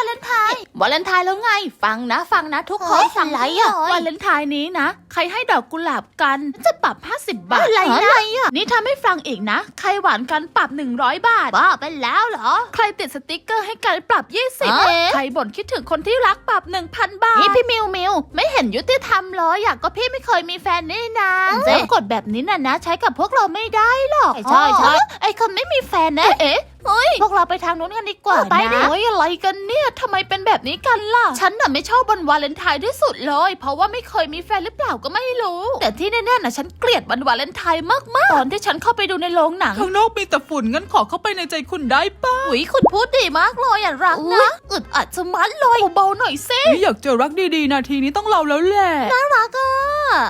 าเลนไทน์วาเลนไทน์แล้วไง ฟังนะฟังนะทุกคนเฮ้ยฟังอะไรอะวาเลนไทน์นี้นะ ใครให้ดอกกุหลาบกันจะปรับ 50 บาทอะไรนะนี่ถ้าไม่ฟังอีกนะ ใครหวานกันปรับ 100 บาทบ้าไปแล้วเหรอ ใครติดสติกเกอร์ให้กันปรับเอ๊ะ20 ใครบ่นคิดถึงคนที่รักปรับ 1,000 บาทนี่นี่พี่มิวมิวไม่เห็นยุติธรรมเลยอยากก็พี่ไม่เคยมีแฟนนี่นะเจ๊แล้วกฎแบบนี้น่ะนะ ใช้กับพวกเราไม่ได้หรอกใช่ใช่อ๋อไอคนไม่มีแฟนนะเอ๊ะ เฮ้ยพวกเราไปทางนู้นกันดีกว่าเออไปดินะ โอ้ยอะไรกันเนี่ยทำไมเป็นแบบนี้กันล่ะ ฉันน่ะไม่ชอบวันวาเลนไทน์ที่สุดเลย เพราะว่าไม่เคยมีแฟนหรือเปล่าก็ไม่รู้ แต่ที่แน่ๆนะฉันเกลียดวันวาเลนไทน์มากๆ ตอนที่ฉันเข้าไปดูในโรงหนังข้างนอกมีแต่ฝุ่นงั้นขอเข้าไปในใจคุณได้ปะอุยคุณพูดดีมากเลยอะรักนะอึดอัดจะมัดเลยเบาๆหน่อยซิเฮ้ยอยากเจอรักดีๆนาทีนี้ต้องเราแล้วแหละรักอะ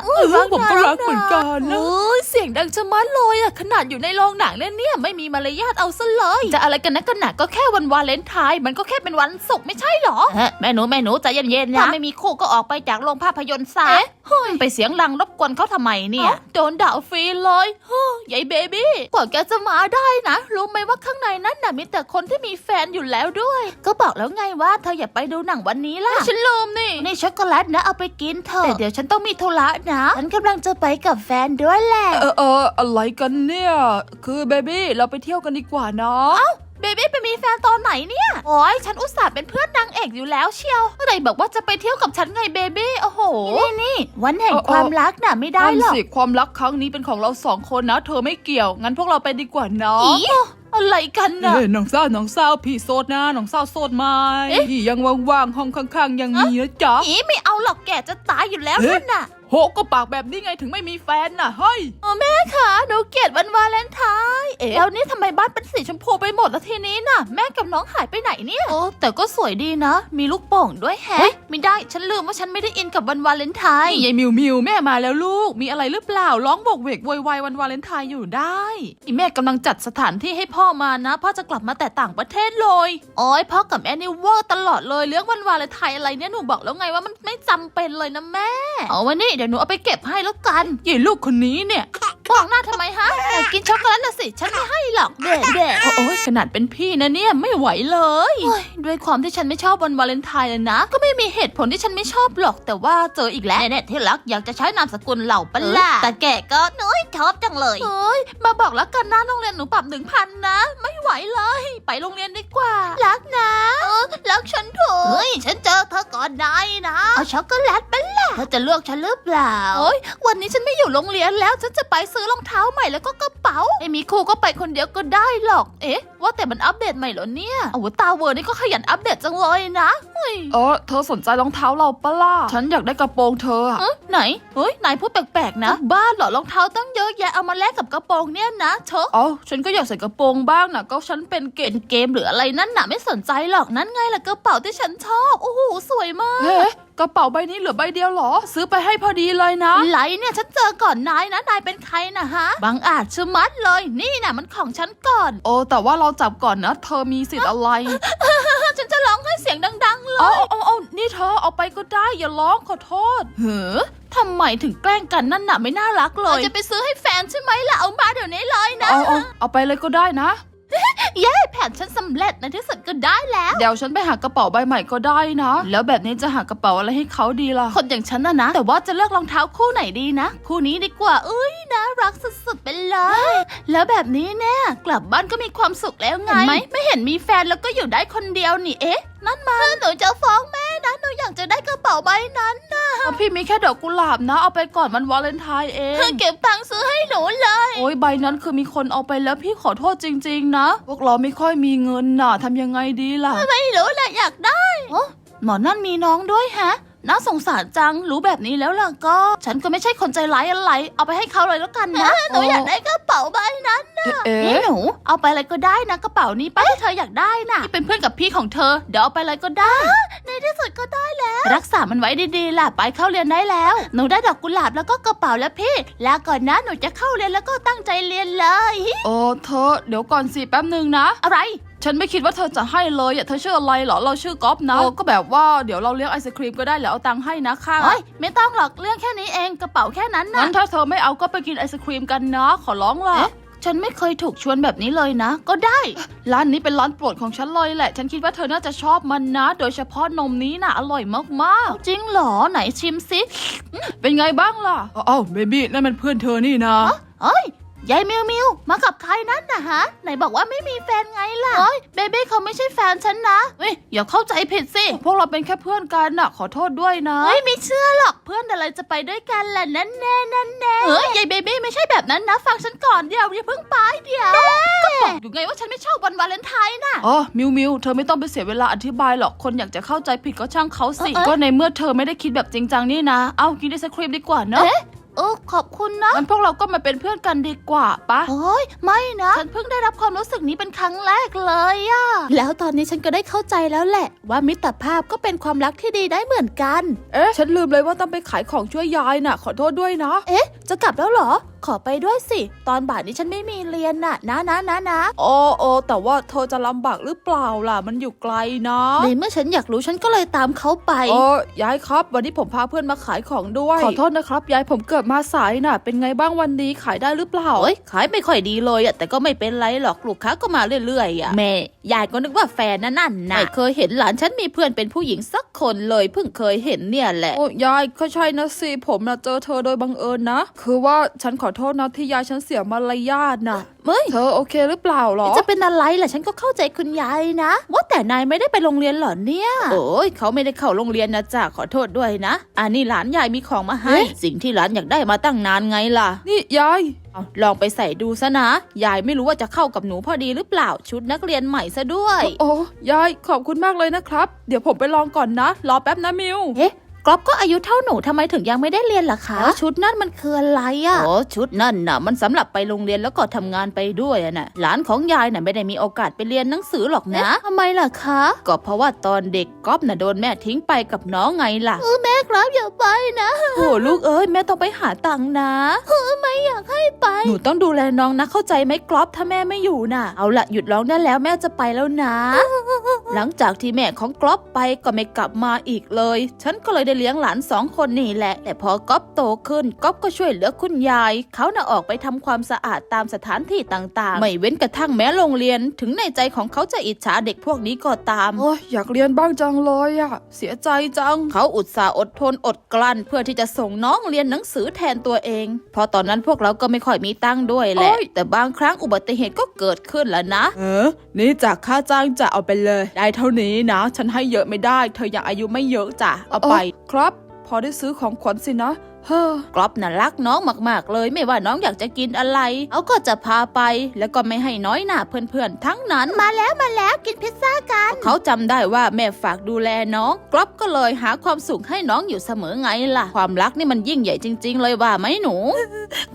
เออผมก็รักเหมือนกันนะโอ้ยเสียงดังจะมัดเลยอะขนาดอยู่ในโรงหนังเนี่ยเนี่ยไม่มีมารยาทเอาซะเลยจะอะไรกันนะกันหนักก็แค่วันวาเลนไทน์มันก็แค่เป็นวันศุกร์ไม่ใช่หรอเอ๊ะแม่หนูแม่หนูใจเย็นๆถ้านะไม่มีคู่ก็ออกไปจากโรงภาพยนตร์ซะ เอ๊ะเฮ้ยไปเสียงดังรบกวนเขาทำไมเนี่ยโดนด่าฟรีเลยเฮ้ยยายเบบี้กว่าแกจะมาได้นะ รู้ไหมว่าข้างในนั้นน่ะมีแต่คนที่มีแฟนอยู่แล้วด้วย ก็บอกแล้วไงว่าเธออย่าไปดูหนังวันนี้ล่ะฉันลืมนี่นี่ช็อกโกแลตนะเอาไปกินเถอะแต่เดี๋ยวฉันต้องมีธุระนะฉันกำลังจะไปกับแฟนด้วยแหละเออเอออะไรกันเนี่ย คือเบบี้เราไปเที่ยวกันดีกว่าเนาะ เบบี้ไปมีแฟนตอนไหนเนี่ย โอ้ยฉันอุตส่าห์เป็นเพื่อนนางเอกอยู่แล้วเชียวเมื่อไหร่บอกว่าจะไปเที่ยวกับฉันไงเบบี้โอ้โห นี่นี่วันแห่งความรักน่ะไม่ได้นั่นหรอกสิความรักครั้งนี้เป็นของเราสองคนนะ เธอไม่เกี่ยว งั้นพวกเราไปดีกว่าเนาะอีอะไรกันน่ะเฮ้ยน้องสาวน้องสาวพี่โสดนะน้องสาวโสดไหมเอ๊ะพี่ยังว่างๆห้องข้าง ๆ ยังมีนะจ๊ะอีไม่เอาหรอกแกจะตายอยู่แล้วเอ๊ะนั่นน่ะ โหก็ปากแบบนี้ไงถึงไม่มีแฟนน่ะเฮ้ยโอ้แม่ค่ะหนูเกลียดวันวาเลนไทน์เอ๊ะแล้วนี่ทำไมบ้านเป็นสีชมพูไปหมดแล้วทีนี้น่ะ แม่กับน้องหายไปไหนเนี่ยโอ้แต่ก็สวยดีนะ มีลูกโป่งด้วยแฮะไม่ได้ฉันลืมว่าฉันไม่ได้อินกับวันวาเลนไทน์นี่ยายมิวมิวแม่มาแล้วลูก มีอะไรหรือเปล่าร้องบอกเวกโวยวายวันวาเลนไทน์อยู่ได้อีแม่กำลังจัดสถานที่ให้พ่อมานะพ่อจะกลับมาแต่ต่างประเทศเลยโอ้ยพ่อกับแม่นี่เวอร์ตลอดเลยเรื่องวันวาเลนไทน์อะไรเนี่ยหนูบอกแล้วไงว่ามันไม่จำเป็นเลยนะแม่เอาไว้นี่เดี๋ยวหนูเอาไปเก็บให้แล้วกันยายลูกคนนี้เนี่ยมองหน้าทำไมฮะอยากกินช็อกโกแลตนะสิ ฉันไม่ให้หรอกเด็กเด็กโอ้ยขนาดเป็นพี่นะเนี่ยไม่ไหวเลยโอ้ยด้วยความที่ฉันไม่ชอบวันวาเลนไทน์เลยนะ ก็ไม่มีเหตุผลที่ฉันไม่ชอบหรอกแต่ว่าเจออีกแล้วแน่ๆที่รักอยากจะใช้นามสกุลเหล่าปะล่ะแต่แกก็น้อยชอบจังเลยเอ้ยมาบอกแล้วกันนะโรงเรียนหนูปรับหนึ่งพันนะ ไม่ไหวเลย ไปโรงเรียนดีกว่า รักนะเออรักฉันเถอะเฮ้ยฉันเจอเธอก่ อนได้นะเอาช็อกโกแลตปะล่ะเธอจะเลือกฉันหรือเปล่าโอ้ยวันนี้ฉันไม่อยู่โรงเรียนแล้ว ฉันจะไปซื้อรองเท้าใหม่แล้วก็กระเป๋าไม่มีครูก็ไปคนเดียวก็ได้หรอก เอ๊ะ ว่าแต่มันอัปเดตใหม่เหรอเนี่ยโอ้โหตาเวอร์นี่ก็ขยันอัปเดตจังเลยนะเฮ้ยเออเธอสนใจรองเท้าเราปะล่ะฉันอยากได้กระโปรงเธออะเอ้ยไหนเฮ้ยนายพูดแปลกๆนะ บ้าเหรอรองเท้าตั้งเยอะแยะเอามาแลกกับกระโปรงเนี่ยนะเชอะเอ้าฉันก็อยากใส่กระโปรงบ้างนะก็ฉันเป็นเกเป็ณฑ์นเกมหรืออะไรนั่นน่ะไม่สนใจหรอกนั่นไงล่ะกระเป๋าที่ฉันชอบโอ้โหสวยมาก เฮ้กระเป๋าใบนี้เหลือใบเดียวเหรอ ซื้อไปให้พอดีเลยนะไรเนี่ยฉันเจอก่อนนายนะนายเป็นใครนะฮะบังอาจชะมัดเลย นี่น่ะมันของฉันก่อน โอ้แต่ว่าเราจับก่อนนะ เธอมีสิทธิ์อะไร ฉันจะร้องให้เสียงดัง ๆ เลยเอาเอาเอานี่เธอเอาไปก็ได้อย่าร้องขอโทษเฮ้อทำไมถึงแกล้งกันนั่นน่ะไม่น่ารักเลยจะไปซื้อให้แฟนใช่ไหมล่ะเอามาเดี๋ยวนี้เลยนะเอาเอาเอาไปเลยก็ได้นะ เย้แผนฉันสำเร็จในที่สุดก็ได้แล้ว เดี๋ยวฉันไปหากระเป๋าใบใหม่ก็ได้นะ แล้วแบบนี้จะหากระเป๋าอะไรให้เขาดีล่ะ คนอย่างฉันนะนะ แต่ว่าจะเลือกรองเท้าคู่ไหนดีนะ คู่นี้ดีกว่าเอ้ยน่ารักสุดๆไปเลย แล้วแบบนี้เนี่ยกลับบ้านก็มีความสุขแล้วไงไหมไม่เห็นมีแฟนแล้วก็อยู่ได้คนเดียวนี่เอ๊ะ นั่นมันหนูจะฟ้องแม่นะหนูอยากจะได้กระเป๋าใบนั้นนะพี่มีแค่ดอกกุหลาบนะ เอาไปก่อนมันวาเลนไทน์เอง เธอเก็บตังค์ซื้อให้หนูเลย โอ้ยใบนั้นคือมีคนเอาไปแล้วพี่ขอโทษจริง ๆ นะ พวกเราไม่ค่อยมีเงินน่ะทำยังไงดีล่ะไม่รู้แหละอยากได้โอ้หมอนั่นมีน้องด้วยฮะ น่าสงสารจังรู้แบบนี้แล้วล่ะก็ ฉันก็ไม่ใช่คนใจร้ายอะไร เอาไปให้เขาเลยแล้วกันนะหนูอยากได้กระเป๋าใบ นั้นเอ๊นี่ะหนู เอาไปอะไรก็ได้นะกระเป๋านี้ป้าที่เธออยากได้น่ะที่เป็นเพื่อนกับพี่ของเธอ เดี๋ยวเอาไปอะไรก็ได้ ในที่สุดก็ได้แล้ว รักษามันไว้ดีๆล่ะไปเข้าเรียนได้แล้ว หนูได้ดอกกุหลาบแล้วก็กระเป๋าแล้วพี่ ลาก่อนนะหนูจะเข้าเรียนแล้วก็ตั้งใจเรียนเลย โอ้เธอเดี๋ยวก่อนสิแป๊บหนึ่งนะ อะไรฉันไม่คิดว่าเธอจะให้เลยอะเธอชื่ออะไรเหรอ เราชื่อก๊อฟนะเออก็แบบว่าเดี๋ยวเราเลี้ยงไอศครีมก็ได้แล้วเอาตังค์ให้นะค่ะเฮ้ยไม่ต้องหรอกเรื่องแค่นี้เองกระเป๋าแค่นั้นนะงั้นถ้าเธอไม่เอาก็ไปกินไอศครีมกันนะขอร้องล่ะเอ๊ะ ฉันไม่เคยถูกชวนแบบนี้เลยนะ ก็ได้ ร้านนี้เป็นร้านโปรดของฉันเลยแหละ ฉันคิดว่าเธอน่าจะชอบมันนะ โดยเฉพาะนมนี้น่ะอร่อยมากจริงเหรอไหนชิมสิๆเป็นไงบ้างล่ะอ้าวเบบี้นั่นมันเพื่อนเธอนี่นะ เอ้ย ยายมิวมิวมากับใครนั่นนะฮะ ไหนบอกว่าไม่มีแฟนไงล่ะเฮ้ยเบเบ้เขาไม่ใช่แฟนฉันนะเฮ้ยอย่าเข้าใจผิดสิ พวกเราเป็นแค่เพื่อนกันน่ะ ขอโทษด้วยนะเฮ้ยไม่เชื่อหรอกเพื่อนอะไรจะไปด้วยกันล่ะนั่นแน่นั่นแน่เฮ้ยยายเบเบ้ไม่ใช่แบบนั้นนะ ฟังฉันก่อนเดี๋ยวอย่าเพิ่งไปเดี๋ยวอยู่ไงว่าฉันไม่ชอบวันวาเลนไทน์น่ะอ๋อมิวมิวเธอไม่ต้องไปเสียเวลาอธิบายหรอกคนอยากจะเข้าใจผิดก็ช่างเขาสิเออเออก็ในเมื่อเธอไม่ได้คิดแบบจริงจังนี่นะ เอากินไอศครีมดีกว่าเนอะ เอ๊ะโอ้ขอบคุณนะ งั้นพวกเราก็มาเป็นเพื่อนกันดีกว่าปะ โอ้ยไม่นะ ฉันเพิ่งได้รับความรู้สึกนี้เป็นครั้งแรกเลยอะแล้วตอนนี้ฉันก็ได้เข้าใจแล้วแหละ ว่ามิตรภาพก็เป็นความรักที่ดีได้เหมือนกัน เอ๊ะ ฉันลืมเลยว่าต้องไปขายของช่วยยายน่ะ ขอโทษด้วยนะ เอ๊ะ จะกลับแล้วเหรอขอไปด้วยสิ ตอนบ่ายนี้ฉันไม่มีเรียนน่ะ นะนะนะนะอ๋อโอแต่ว่าเธอจะลำบากหรือเปล่าล่ะ มันอยู่ไกลนะในเมื่อฉันอยากรู้ฉันก็เลยตามเขาไปเออยายครับ วันนี้ผมพาเพื่อนมาขายของด้วย ขอโทษนะครับยายผมเกิดมาสายน่ะ เป็นไงบ้างวันนี้ขายได้หรือเปล่าโอ้ยขายไม่ค่อยดีเลยอะแต่ก็ไม่เป็นไรหรอกลูกค้าก็มาเรื่อยๆอะแม่ยายก็นึกว่าแฟนนั่นนั่นนะไม่เคยเห็นหลานฉันมีเพื่อนเป็นผู้หญิงสักคนเลยเพิ่งเคยเห็นเนี่ยแหละโอ้ยายก็ใช่นะสิผมนะเจอเธอโดยบังเอิญนะ คือว่าฉันขอโทษนะที่ยายฉันเสียมารยาทนะเฮ้ยเธอโอเคหรือเปล่าหรอ จะเป็นอะไรล่ะฉันก็เข้าใจคุณยายนะ ว่าแต่นายไม่ได้ไปโรงเรียนเหรอเนี่ย โอ้ยเขาไม่ได้เข้าโรงเรียนนะจ๊ะขอโทษด้วยนะอันนี้หลานยายมีของมาให้ สิ่งที่หลานอยากได้มาตั้งนานไงล่ะ นี่ยายเอาลองไปใส่ดูซะนะ ยายไม่รู้ว่าจะเข้ากับหนูพอดีหรือเปล่าชุดนักเรียนใหม่ซะด้วย โอ้ยายขอบคุณมากเลยนะครับ เดี๋ยวผมไปลองก่อนนะ รอแป๊บนะมิวเอ๊ะ กรอบก็อายุเท่าหนูทำไมถึงยังไม่ได้เรียนล่ะคะชุดนั่นมันคืออะไรอะโอ้ชุดนั่นน่ะ มันสำหรับไปโรงเรียนแล้วก็ทำงานไปด้วยอะน่ะ หลานของยายน่ะไม่ได้มีโอกาสไปเรียนหนังสือหรอกนะทำไมล่ะคะ ก็เพราะว่าตอนเด็กก๊อฟน่ะโดนแม่ทิ้งไปกับน้องไงล่ะเออแม่ครับอย่าไปนะโอ้ลูกเอ้ยแม่ต้องไปหาตังค์นะไม่อยากให้ไป หนูต้องดูแลน้องนะเข้าใจไหมกรอบถ้าแม่ไม่อยู่น่ะ เอาละหยุดร้องได้แล้วแม่จะไปแล้วนะ หลังจากที่แม่ของกรอบไปก็ไม่กลับมาอีกเลย ฉันก็เลยได้เลี้ยงหลานสองคนนี่แหละ แต่พอกรอบโตขึ้นกรอบก็ช่วยเหลือคุณยาย เขาน่ะออกไปทำความสะอาดตามสถานที่ต่างๆ ไม่เว้นกระทั่งแม้โรงเรียน ถึงในใจของเขาจะอิจฉาเด็กพวกนี้ก็ตาม โอ้ยอยากเรียนบ้างจังเลยอะเสียใจจัง เขาอุตส่าห์อดทนอดกลั้น เพื่อที่จะส่งน้องเรียนหนังสือแทนตัวเอง เพราะตอนนั้นพวกเราก็ไม่ค่อยมีตังค์ด้วยแหละ แต่บางครั้งอุบัติเหตุก็เกิดขึ้นแล้วนะ เออ นี่จากค่าจ้างจะเอาไปเลย ได้เท่านี้นะ ฉันให้เยอะไม่ได้ เธอยังอายุไม่เยอะจ้ะ เอาไปครับ พอได้ซื้อของขวัญสินะเฮ้อกรอบน่ะรักน้องมากๆ เลยไม่ว่าน้องอยากจะกินอะไรเขาก็จะพาไป แล้วก็ไม่ให้น้อยหน้าเพื่อนๆ ทั้งนั้นมาแล้วมาแล้วกินพิซซ่ากันเขาจำได้ว่าแม่ฝากดูแลน้องกรอบก็เลยหาความสุขให้น้องอยู่เสมอไงล่ะ ความรักนี่มันยิ่งใหญ่จริง ๆ เลยว่าไหมหนู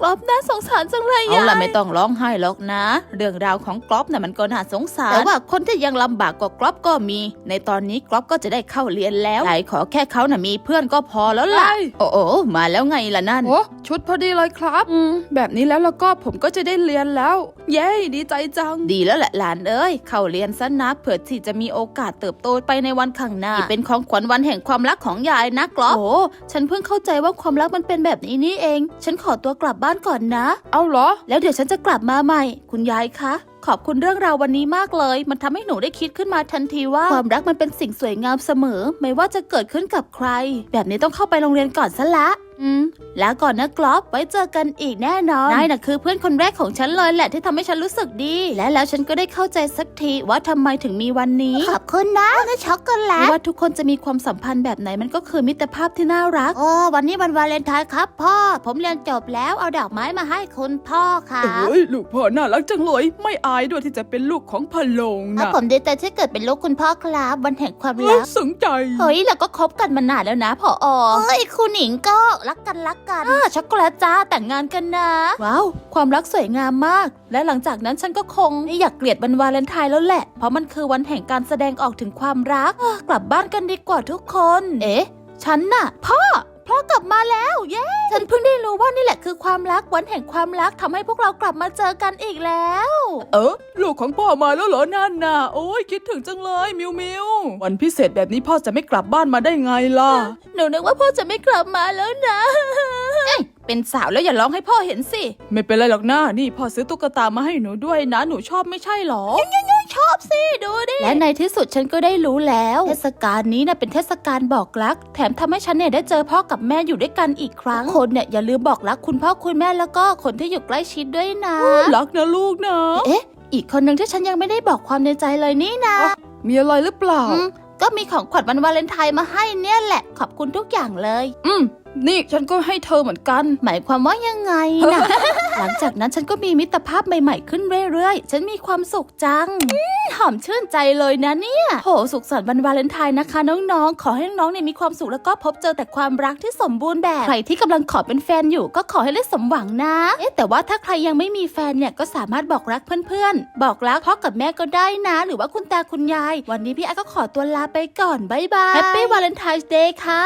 กรอบน่าสงสารจังเลยเอาล่ะไม่ต้องร้องไห้หรอกนะ เรื่องราวของกรอบน่ะมันก็น่าสงสารแต่ว่าคนที่ยังลำบากกว่ากรอบก็มี ในตอนนี้กรอบก็จะได้เข้าเรียนแล้วยายขอแค่เขาน่ะมีเพื่อนก็พอแล้วล่ะโอ้โอมาแล้วไงล่ะนั่น โอ้ชุดพอดีเลยครับ อืม แบบนี้แล้วแล้วก็ผมก็จะได้เรียนแล้ว เย้ ดีใจจัง ดีแล้วแหละหลานเอ้ย เข้าเรียนซะนะเผื่อที่จะมีโอกาสเติบโตไปในวันข้างหน้านี่เป็นของขวัญวันแห่งความรักของยายนะกรอบโอ้ฉันเพิ่งเข้าใจว่าความรักมันเป็นแบบนี้นี่เอง ฉันขอตัวกลับบ้านก่อนนะ เอาเหรอ แล้วเดี๋ยวฉันจะกลับมาใหม่ คุณยายคะขอบคุณเรื่องราววันนี้มากเลย มันทำให้หนูได้คิดขึ้นมาทันทีว่า ความรักมันเป็นสิ่งสวยงามเสมอ ไม่ว่าจะเกิดขึ้นกับใคร แบบนี้ต้องเข้าไปโรงเรียนก่อนซะละ อืม แล้วก่อนนะกรอบไว้เจอกันอีกแน่นอน นายน่ะคือเพื่อนคนแรกของฉันเลยแหละที่ทำให้ฉันรู้สึกดี และแล้วฉันก็ได้เข้าใจสักทีว่าทำไมถึงมีวันนี้ ขอบคุณนะนะช็อกโกแลไม่ตว่าทุกคนจะมีความสัมพันธ์แบบไหนมันก็คือมิตรภาพที่น่ารัก โอ้วันนี้วันวาเลนไทน์ครับพ่อ ผมเรียนจบแล้วเอาดอกไม้มาให้คุณพ่อค่ะเอ้ยลูกพ่อน่ารักจังเลย ไม่อายด้วยที่จะเป็นลูกของพะโลงถ้านะผมดีใจที่เกิดเป็นลูกคุณพ่อครับวันแห่งความเอ้รัยกสนใจ เฮ้ยเราก็คบกันมานานแล้วนะพออเฮ้ยคุณหนิงก็รักกันรักกัน อ่าช็อกโกแลตจ้าแต่งงานกันนะ ว้าว ความรักสวยงามมาก และหลังจากนั้นฉันก็คงไม่อยากเกลียดวันวาเลนไทน์แล้วแหละ เพราะมันคือวันแห่งการแสดงออกถึงความรักอะกลับบ้านกันดีกว่าทุกคน เอ๊ะ ฉันน่ะ พ่อพ่อ กลับมาแล้วเย้ฉันเพิ่งได้รู้ว่านี่แหละคือความรักวันแห่งความรักทำให้พวกเรากลับมาเจอกันอีกแล้ว เออลูกของพ่อมาแล้วเหรอนั่นน่ะโอ้ยคิดถึงจังเลยมิวมิววันพิเศษแบบนี้พ่อจะไม่กลับบ้านมาได้ไงล่ะหนูนึกว่าพ่อจะไม่กลับมาแล้วนะเป็นสาวแล้วอย่าร้องให้พ่อเห็นสิ ไม่เป็นไรหรอกนะนี่พ่อซื้อตุ๊กตามาให้หนูด้วยนะ หนูชอบไม่ใช่หรอ ชอบสิดูดิและในที่สุดฉันก็ได้รู้แล้ว เทศกาลนี้นะเป็นเทศกาลบอกรัก แถมทำให้ฉันเนี่ยได้เจอพ่อกับแม่อยู่ด้วยกันอีกครั้งคนเนี่ยอย่าลืมบอกรักคุณพ่อคุณแม่แล้วก็คนที่อยู่ใกล้ชิดด้วยนะรักนะลูกนะเอ๊ะอีกคนหนึ่งที่ฉันยังไม่ได้บอกความในใจเลยนี่นะ มีอะไรหรือเปล่าอืมก็มีของขวัญวันวาเลนไทน์มาให้เนี่ยแหละ ขอบคุณทุกอย่างเลย อืม นี่ฉันก็ให้เธอเหมือนกัน หมายความว่ายังไงนะ หลังจากนั้นฉันก็มีมิตรภาพใหม่ๆขึ้นเรื่อยๆ ฉันมีความสุขจังอหอมชื่นใจเลยนะเนี่ยโหสุขสันต์วันวาเลนไทน์นะคะ น้องๆ ขอให้น้องๆเนี่ยมีความสุขแล้วก็พบเจอแต่ความรักที่สมบูรณ์แบบ ใครที่กำลังขอเป็นแฟนอยู่ก็ขอให้ได้สมหวังนะ เอ๊ะแต่ว่าถ้าใครยังไม่มีแฟนเนี่ยก็สามารถบอกรักเพื่อนๆ บอกรักพ่อกับแม่ก็ได้นะ หรือว่าคุณตาคุณยาย วันนี้พี่ไอ้ก็ขอตัวลาไปก่อนบายบาย Happy Valentine's Day ค่ะ